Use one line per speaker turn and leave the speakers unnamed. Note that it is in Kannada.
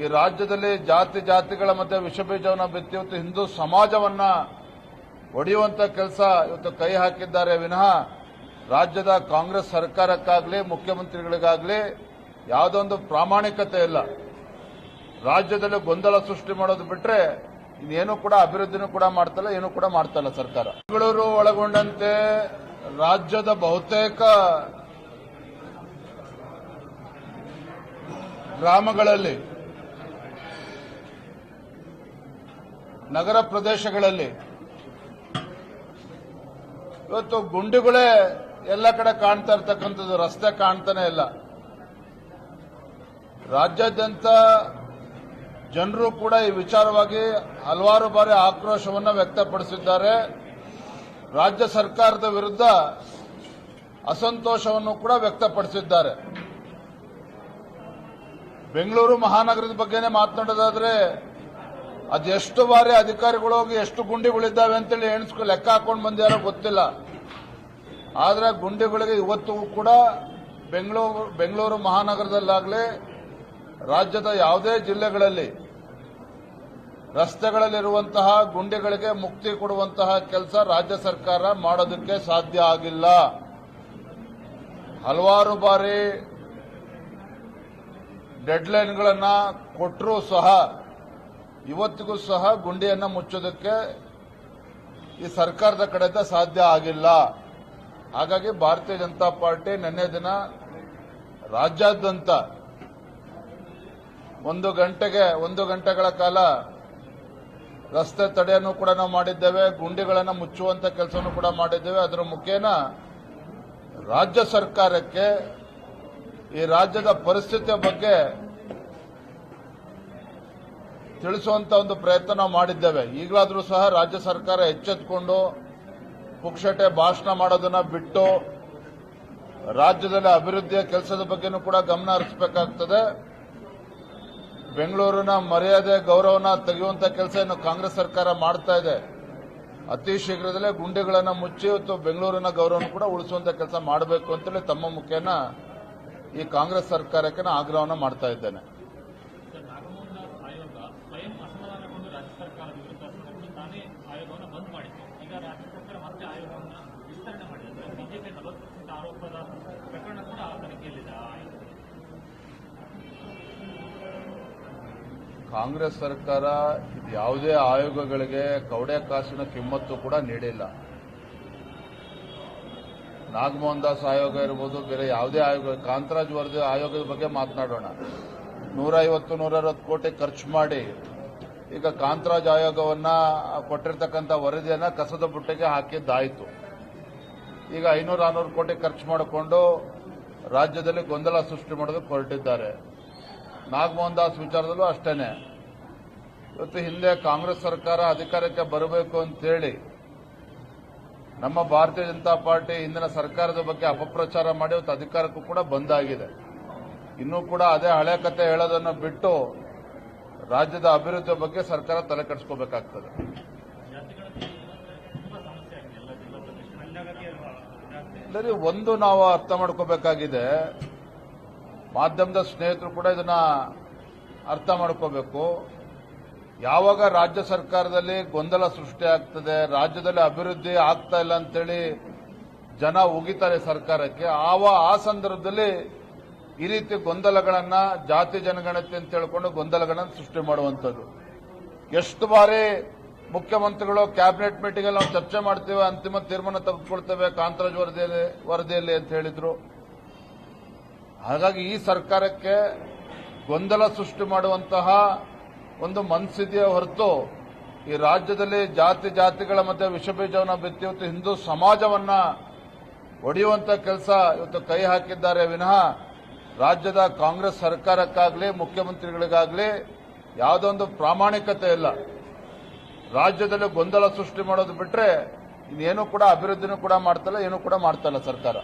ಈ ರಾಜ್ಯದಲ್ಲಿ ಜಾತಿ ಜಾತಿಗಳ ಮಧ್ಯೆ ವಿಷಬೀಜವನ್ನು ಬಿತ್ತಿ ಇವತ್ತು ಹಿಂದೂ ಸಮಾಜವನ್ನ ಒಡೆಯುವಂತ ಕೆಲಸ ಇವತ್ತು ಕೈ ಹಾಕಿದ್ದಾರೆ. ವಿನಃ ರಾಜ್ಯದ ಕಾಂಗ್ರೆಸ್ ಸರ್ಕಾರಕ್ಕಾಗಲಿ, ಮುಖ್ಯಮಂತ್ರಿಗಳಿಗಾಗಲಿ ಯಾವುದೊಂದು ಪ್ರಾಮಾಣಿಕತೆ ಇಲ್ಲ. ರಾಜ್ಯದಲ್ಲಿ ಗೊಂದಲ ಸೃಷ್ಟಿ ಮಾಡೋದು ಬಿಟ್ರೆ ಇನ್ನೇನು ಕೂಡ ಅಭಿವೃದ್ಧಿನೂ ಕೂಡ ಮಾಡ್ತಲ್ಲ, ಏನು ಕೂಡ ಮಾಡ್ತಲ್ಲ ಸರ್ಕಾರ. ಬೆಂಗಳೂರು ಒಳಗೊಂಡಂತೆ ರಾಜ್ಯದ ಬಹುತೇಕ ಗ್ರಾಮಗಳಲ್ಲಿ ನಗರ ಪ್ರದೇಶಗಳಲ್ಲಿ. ಇವತ್ತು ಗುಂಡಿಗಳೇ ಎಲ್ಲ ಕಡೆ ಕಾಣ್ತಾ ಇರ್ತಕ್ಕಂಥದ್ದು, ರಸ್ತೆ ಕಾಣ್ತಾನೆ ಇಲ್ಲ. ರಾಜ್ಯಾದ್ಯಂತ ಜನರು ಕೂಡ ಈ ವಿಚಾರವಾಗಿ ಹಲವಾರು ಬಾರಿ ಆಕ್ರೋಶವನ್ನು ವ್ಯಕ್ತಪಡಿಸಿದ್ದಾರೆ. ರಾಜ್ಯ ಸರ್ಕಾರದ ವಿರುದ್ಧ ಅಸಂತೋಷವನ್ನು ಕೂಡ ವ್ಯಕ್ತಪಡಿಸಿದ್ದಾರೆ. ಬೆಂಗಳೂರು ಮಹಾನಗರದ ಬಗ್ಗೆನೇ ಮಾತನಾಡೋದಾದ್ರೆ ಅದೆಷ್ಟು ಬಾರಿ ಅಧಿಕಾರಿಗಳು ಹೋಗಿ ಎಷ್ಟು ಗುಂಡಿಗಳಿದ್ದಾವೆ ಅಂತೇಳಿ ಎಣಿಸ್ಕೊ ಲೆಕ್ಕ ಹಾಕೊಂಡು ಬಂದ್ಯಾರೋ ಗೊತ್ತಿಲ್ಲ. ಆದ್ರೆ ಗುಂಡಿಗಳಿಗೆ ಇವತ್ತಿಗೂ ಕೂಡ ಬೆಂಗಳೂರು ಬೆಂಗಳೂರು ಮಹಾನಗರದಲ್ಲಾಗಲಿ ರಾಜ್ಯದ ಯಾವುದೇ ಜಿಲ್ಲೆಗಳಲ್ಲಿ ರಸ್ತೆಗಳಲ್ಲಿರುವಂತಹ ಗುಂಡಿಗಳಿಗೆ ಮುಕ್ತಿ ಕೊಡುವಂತಹ ಕೆಲಸ ರಾಜ್ಯ ಸರ್ಕಾರ ಮಾಡೋದಕ್ಕೆ ಸಾಧ್ಯ ಆಗಿಲ್ಲ. ಹಲವಾರು ಬಾರಿ ಡೆಡ್ಲೈನ್ಗಳನ್ನು ಕೊಟ್ಟರೂ ಸಹ ಇವತ್ತಿಗೂ ಸಹ ಗುಂಡಿಯನ್ನು ಮುಚ್ಚೋದಕ್ಕೆ ಈ ಸರ್ಕಾರದ ಕಡೆಯಿಂದ ಸಾಧ್ಯ ಆಗಿಲ್ಲ. ಹಾಗಾಗಿ ಭಾರತೀಯ ಜನತಾ ಪಾರ್ಟಿ ನಿನ್ನೆ ದಿನ ರಾಜ್ಯಾದ್ಯಂತ ಒಂದು ಗಂಟೆಗೆ ಒಂದು ಗಂಟೆಗಳ ಕಾಲ ರಸ್ತೆ ತಡೆಯನ್ನು ಕೂಡ ನಾವು ಮಾಡಿದ್ದೇವೆ, ಗುಂಡಿಗಳನ್ನು ಮುಚ್ಚುವಂತ ಕೆಲಸವನ್ನು ಕೂಡ ಮಾಡಿದ್ದೇವೆ. ಅದರ ಮುಖೇನ ರಾಜ್ಯ ಸರ್ಕಾರಕ್ಕೆ ಈ ರಾಜ್ಯದ ಪರಿಸ್ಥಿತಿಯ ಬಗ್ಗೆ ತಿಳಿಸುವಂತ ಒಂದು ಪ್ರಯತ್ನ ಮಾಡಿದ್ದೇವೆ. ಈಗಲಾದರೂ ಸಹ ರಾಜ್ಯ ಸರ್ಕಾರ ಎಚ್ಚೆತ್ತುಕೊಂಡು ಪುಕ್ಷಟೆ ಭಾಷಣ ಮಾಡೋದನ್ನ ಬಿಟ್ಟು ರಾಜ್ಯದಲ್ಲಿ ಅಭಿವೃದ್ಧಿಯ ಕೆಲಸದ ಬಗ್ಗೆನೂ ಕೂಡ ಗಮನ ಹರಿಸಬೇಕಾಗ್ತದೆ. ಬೆಂಗಳೂರಿನ ಮರ್ಯಾದೆ, ಗೌರವನ ತೆಗೆಯುವಂಥ ಕೆಲಸ ಇನ್ನು ಕಾಂಗ್ರೆಸ್ ಸರ್ಕಾರ ಮಾಡ್ತಾ ಇದೆ. ಅತಿ ಶೀಘ್ರದಲ್ಲೇ ಗುಂಡಿಗಳನ್ನು ಮುಚ್ಚಿ ಇವತ್ತು ಬೆಂಗಳೂರಿನ ಗೌರವನ ಕೂಡ ಉಳಿಸುವಂತ ಕೆಲಸ ಮಾಡಬೇಕು ಅಂತೇಳಿ ತಮ್ಮ ಮುಖೇನ ಈ ಕಾಂಗ್ರೆಸ್ ಸರ್ಕಾರಕ್ಕೆ ನಾನು ಆಗ್ರಹವನ್ನು ಮಾಡ್ತಾ ಇದ್ದೇನೆ
ಸರ್ ನಾಗಮೋಹನ್ ಆಯೋಗ ಸ್ವಯಂ ಅಸಮಾಧಾನಗೊಂಡು ರಾಜ್ಯ ಸರ್ಕಾರದ ವಿರುದ್ಧ ಸ್ಪಂದಿಸಿ ತಾನೇ ಆಯೋಗವನ್ನು ಬಂದ್ ಮಾಡಿತ್ತು ಈಗ ರಾಜ್ಯ ಸರ್ಕಾರ ಮತ್ತೆ ಆಯೋಗವನ್ನು ವಿಸ್ತರಣೆ ಮಾಡಿದೆ ಅಂದ್ರೆ ಬಿಜೆಪಿ ನಲವತ್ತು ಪರ್ಸೆಂಟ್ ಆರೋಪದ ಪ್ರಕರಣ ಕೂಡ ತನಿಖೆಯಲ್ಲಿದೆ.
ಕಾಂಗ್ರೆಸ್ ಸರ್ಕಾರ ಯಾವುದೇ ಆಯೋಗಗಳಿಗೆ ಕೌಡೆ ಕಾಸಿನ ಕಿಮ್ಮತ್ತು ಕೂಡ ನೀಡಿಲ್ಲ. ನಾಗಮೋಹನ್ ದಾಸ್ ಆಯೋಗ ಇರ್ಬೋದು, ಬೇರೆ ಯಾವುದೇ ಆಯೋಗ, ಕಾಂತರಾಜ್ ವರದಿ ಆಯೋಗದ ಬಗ್ಗೆ ಮಾತನಾಡೋಣ. ನೂರ ಐವತ್ತು ನೂರ ಅರವತ್ತು ಕೋಟಿ ಖರ್ಚು ಮಾಡಿ ಈಗ ಕಾಂತರಾಜ್ ಆಯೋಗವನ್ನ ಕೊಟ್ಟಿರ್ತಕ್ಕಂಥ ವರದಿಯನ್ನ ಕಸದ ಬುಟ್ಟೆಗೆ ಹಾಕಿದ್ದಾಯಿತು. ಈಗ ಐನೂರು ಆರ್ನೂರು ಕೋಟಿ ಖರ್ಚು ಮಾಡಿಕೊಂಡು ರಾಜ್ಯದಲ್ಲಿ ಗೊಂದಲ ಸೃಷ್ಟಿ ಮಾಡೋದಕ್ಕೆ ಹೊರಟಿದ್ದಾರೆ. ನಾಗಮೋಹನ್ ದಾಸ್ ವಿಚಾರದಲ್ಲೂ ಅಷ್ಟೇನೆ. ಇವತ್ತು ಹಿಂದೆ ಕಾಂಗ್ರೆಸ್ ಸರ್ಕಾರ ಅಧಿಕಾರಕ್ಕೆ ಬರಬೇಕು ಅಂತೇಳಿ ನಮ್ಮ ಭಾರತೀಯ ಜನತಾ ಪಾರ್ಟಿ ಇಂದಿನ ಸರ್ಕಾರದ ಬಗ್ಗೆ ಅಪಪ್ರಚಾರ ಮಾಡಿ ಇವತ್ತು ಅಧಿಕಾರಕ್ಕೂ ಕೂಡ ಬಂದಾಗಿದೆ. ಇನ್ನೂ ಕೂಡ ಅದೇ ಹಳೆ ಕತೆ ಹೇಳೋದನ್ನು ಬಿಟ್ಟು ರಾಜ್ಯದ ಅಭಿವೃದ್ಧಿ ಬಗ್ಗೆ ಸರ್ಕಾರ ತಲೆ ಕೆಡಿಸ್ಕೋಬೇಕಾಗ್ತದೆ. ಅಂದರೆ ಒಂದು ನಾವು ಅರ್ಥ ಮಾಡ್ಕೋಬೇಕಾಗಿದೆ, ಮಾಧ್ಯಮದ ಸ್ನೇಹಿತರು ಕೂಡ ಇದನ್ನ ಅರ್ಥ ಮಾಡ್ಕೋಬೇಕು. ಯಾವಾಗ ರಾಜ್ಯ ಸರ್ಕಾರದಲ್ಲಿ ಗೊಂದಲ ಸೃಷ್ಟಿ ಆಗ್ತದೆ, ರಾಜ್ಯದಲ್ಲಿ ಅಭಿವೃದ್ಧಿ ಆಗ್ತಾ ಇಲ್ಲ ಅಂತೇಳಿ ಜನ ಉಗಿತಾರೆ ಸರ್ಕಾರಕ್ಕೆ, ಆವ ಆ ಸಂದರ್ಭದಲ್ಲಿ ಈ ರೀತಿ ಗೊಂದಲಗಳನ್ನ ಜಾತಿ ಜನಗಣತಿ ಅಂತ ಹೇಳ್ಕೊಂಡು ಗೊಂದಲಗಳನ್ನು ಸೃಷ್ಟಿ ಮಾಡುವಂಥದ್ದು. ಎಷ್ಟು ಬಾರಿ ಮುಖ್ಯಮಂತ್ರಿಗಳು ಕ್ಯಾಬಿನೆಟ್ ಮೀಟಿಂಗ್ ಅಲ್ಲಿ ನಾವು ಚರ್ಚೆ ಮಾಡ್ತೇವೆ, ಅಂತಿಮ ತೀರ್ಮಾನ ತೆಗೆದುಕೊಳ್ತೇವೆ, ಕಾಂತರಾಜ್ ವರದಿಯಲ್ಲಿ ವರದಿಯಲ್ಲಿ ಅಂತ ಹೇಳಿದ್ರು. ಹಾಗಾಗಿ ಈ ಸರ್ಕಾರಕ್ಕೆ ಗೊಂದಲ ಸೃಷ್ಟಿ ಮಾಡುವಂತಹ ಒಂದು ಮನಸ್ಥಿತಿಯ ಹೊರತು ಈ ರಾಜ್ಯದಲ್ಲಿ ಜಾತಿ ಜಾತಿಗಳ ಮಧ್ಯೆ ವಿಷಬೀಜವನ್ನು ಬಿತ್ತಿ ಇವತ್ತು ಹಿಂದೂ ಸಮಾಜವನ್ನ ಒಡೆಯುವಂಥ ಕೆಲಸ ಇವತ್ತು ಕೈ ಹಾಕಿದ್ದಾರೆ. ವಿನಃ ರಾಜ್ಯದ ಕಾಂಗ್ರೆಸ್ ಸರ್ಕಾರಕ್ಕಾಗಲಿ, ಮುಖ್ಯಮಂತ್ರಿಗಳಿಗಾಗಲಿ ಯಾವುದೊಂದು ಪ್ರಾಮಾಣಿಕತೆ ಇಲ್ಲ. ರಾಜ್ಯದಲ್ಲಿ ಗೊಂದಲ ಸೃಷ್ಟಿ ಮಾಡೋದು ಬಿಟ್ರೆ ಇನ್ನೇನು ಕೂಡ ಅಭಿವೃದ್ಧಿನೂ ಕೂಡ ಮಾಡ್ತಲ್ಲ ಏನೂ ಕೂಡ ಮಾಡ್ತಲ್ಲ ಸರ್ಕಾರ.